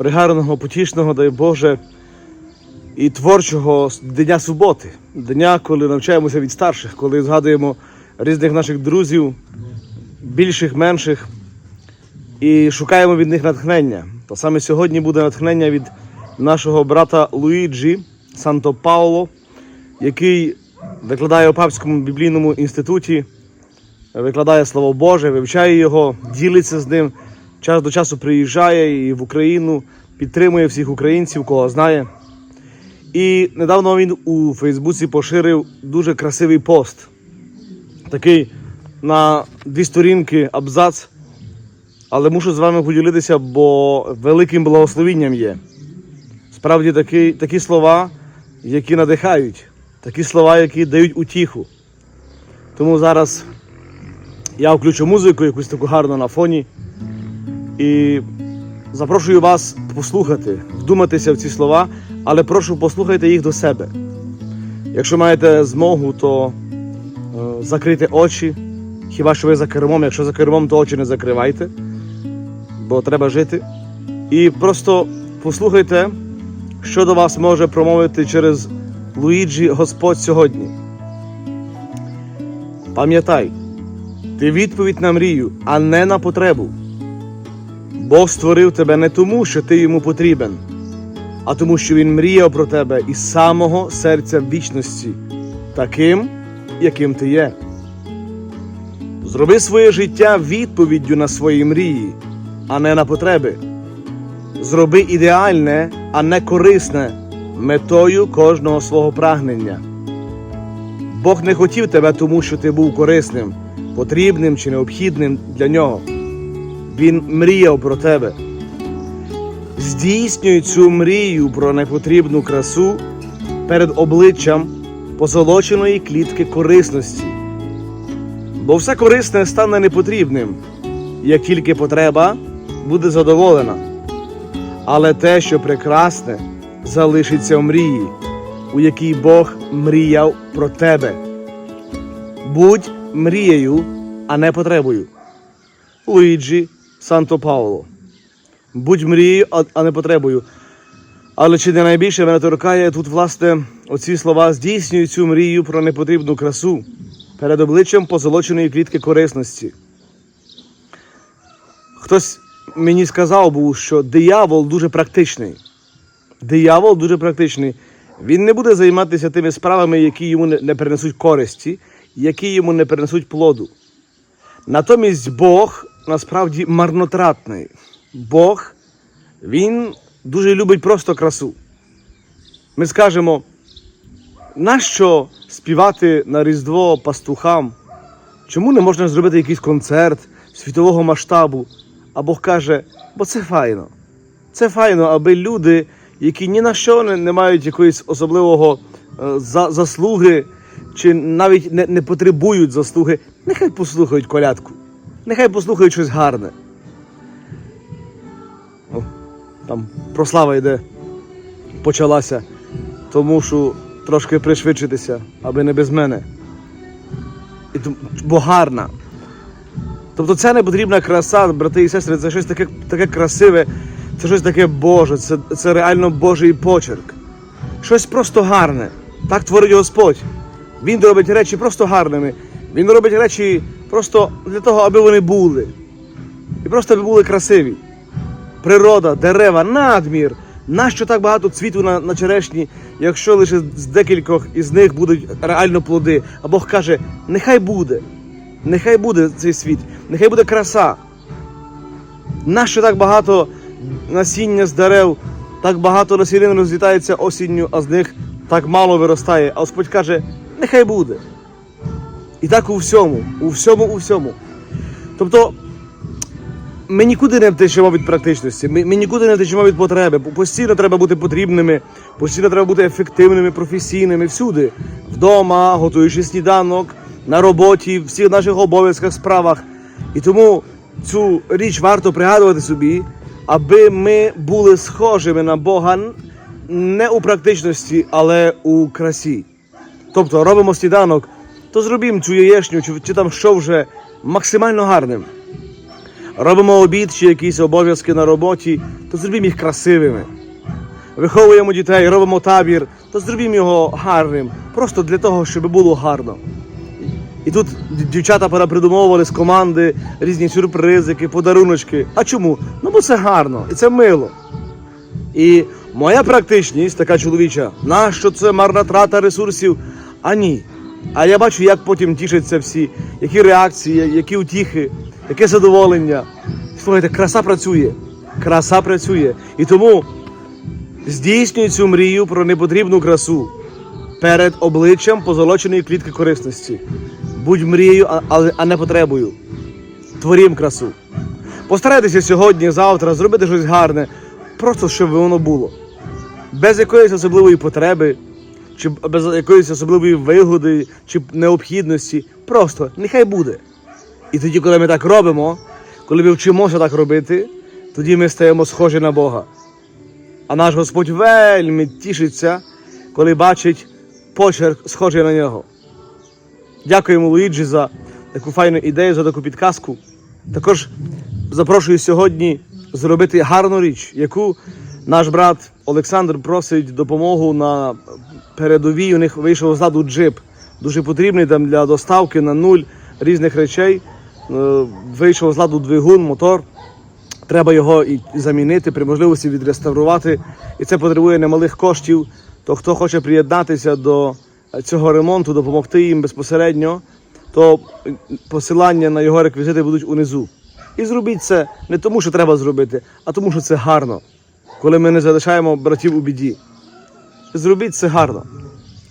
пригарного, потішного, дай Боже, і творчого Дня суботи, дня, коли навчаємося від старших, коли згадуємо різних наших друзів, більших, менших, і шукаємо від них натхнення. То саме сьогодні буде натхнення від нашого брата Луїджі Санто Пауло, який викладає у Папському біблійному інституті, викладає Слово Боже, вивчає його, ділиться з ним, час до часу приїжджає і в Україну, підтримує всіх українців, кого знає. І недавно він у Фейсбуці поширив дуже красивий пост. Такий на дві сторінки абзац. Але мушу з вами поділитися, бо великим благословінням є. Справді такі, такі слова, які надихають, такі слова, які дають утіху. Тому зараз я включу музику, якусь таку гарну на фоні. І запрошую вас послухати, вдуматися в ці слова, але прошу послухайте їх до себе. Якщо маєте змогу, то е, закрийте очі. Хіба що ви за кермом, якщо за кермом, то очі не закривайте, бо треба жити. І просто послухайте, що до вас може промовити через Луїджі Господь сьогодні. Пам'ятай, ти відповідь на мрію, а не на потребу. Бог створив тебе не тому, що ти йому потрібен, а тому, що він мріяв про тебе із самого серця вічності, таким, яким ти є. Зроби своє життя відповіддю на свої мрії, а не на потреби. Зроби ідеальне, а не корисне метою кожного свого прагнення. Бог не хотів тебе тому, що ти був корисним, потрібним чи необхідним для нього. Він мріяв про тебе. Здійснюй цю мрію про непотрібну красу перед обличчям позолоченої клітки корисності. Бо все корисне стане непотрібним, як тільки потреба буде задоволена. Але те, що прекрасне, залишиться в мрії, у якій Бог мріяв про тебе. Будь мрією, а не потребою. Луїджі Санто Пауло. Будь мрією, а- не потребою. Але чи не найбільше мене торкає тут, власне, оці слова здійснюють цю мрію про непотрібну красу перед обличчям позолоченої клітки корисності. Хтось мені сказав був, що диявол дуже практичний. Диявол дуже практичний. Він не буде займатися тими справами, які йому не принесуть користі, які йому не принесуть плоду. Натомість Бог насправді марнотратний. Бог, він дуже любить просто красу. Ми скажемо, нащо співати на Різдво пастухам? Чому не можна зробити якийсь концерт світового масштабу? А Бог каже, бо це файно. Це файно, аби люди, які ні на що не, не мають якоїсь особливого е, за, заслуги, чи навіть не, не потребують заслуги, нехай послухають колядку, нехай послухають щось гарне. О, там прослава йде, почалася, то мушу трошки пришвидшитися, аби не без мене. І, бо гарна. Тобто це не потрібна краса, брати і сестри, це щось таке, таке красиве, це щось таке Боже, це, це реально Божий почерк. Щось просто гарне. Так творить Господь. Він робить речі просто гарними. Він робить речі просто для того, аби вони були. І просто аби були красиві. Природа, дерева, надмір. Нащо так багато цвіту на, на черешні, якщо лише з декількох із них будуть реально плоди? А Бог каже, нехай буде. Нехай буде цей світ, нехай буде краса. Нащо так багато насіння з дерев, так багато насінин розлітається осінню, а з них так мало виростає. А Господь каже, нехай буде. І так у всьому, у всьому, у всьому. Тобто, ми нікуди не втечемо від практичності, ми, ми нікуди не втечемо від потреби. Постійно треба бути потрібними, постійно треба бути ефективними, професійними всюди. Вдома, готуючи сніданок, на роботі, в всіх наших обов'язках, справах. І тому цю річ варто пригадувати собі, аби ми були схожими на Бога не у практичності, але у красі. Тобто робимо сніданок, то зробімо цю яєчню чи, чи там що вже максимально гарним. робимо обід чи якісь обов'язки на роботі, то зробімо їх красивими. Виховуємо дітей, робимо табір, то зробімо його гарним, просто для того, щоб було гарно. І тут дівчата перепридумовували з команди різні сюрпризики, подаруночки. А чому? Ну бо це гарно і це мило. І моя практичність, така чоловіча, нащо це марна трата ресурсів? А ні. А я бачу, як потім тішаться всі, які реакції, які утіхи, яке задоволення. Слухайте, краса працює. Краса працює. І тому здійснюй цю мрію про непотрібну красу перед обличчям позолоченої квітки корисності. Будь мрією, а не потребою. Творім красу. Постарайтеся сьогодні, завтра зробити щось гарне, просто щоб воно було. Без якоїсь особливої потреби, чи без якоїсь особливої вигоди, чи необхідності. Просто нехай буде. І тоді, коли ми так робимо, коли ми вчимося так робити, тоді ми стаємо схожі на Бога. А наш Господь вельми тішиться, коли бачить почерк схожий на нього. Дякуємо Луїджі за таку файну ідею, за таку підказку. Також запрошую сьогодні зробити гарну річ, яку наш брат Олександр просить допомогу на передовій. У них вийшов з ладу джип. Дуже потрібний там для доставки на нуль різних речей. Е, Вийшов з ладу двигун, мотор. Треба його і замінити, при можливості відреставрувати. І це потребує немалих коштів. То хто хоче приєднатися до цього ремонту, допомогти їм безпосередньо, то посилання на його реквізити будуть унизу. І зробіть це не тому, що треба зробити, а тому, що це гарно, коли ми не залишаємо братів у біді. Зробіть це гарно.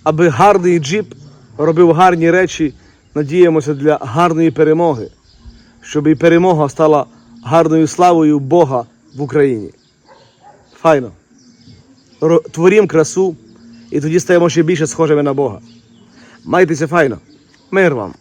Аби гарний джіп робив гарні речі, надіємося для гарної перемоги, щоб і перемога стала гарною славою Бога в Україні. Файно. Творім красу, і тоді стаємо ще більше схожими на Бога. Майтеся файно. Мир вам!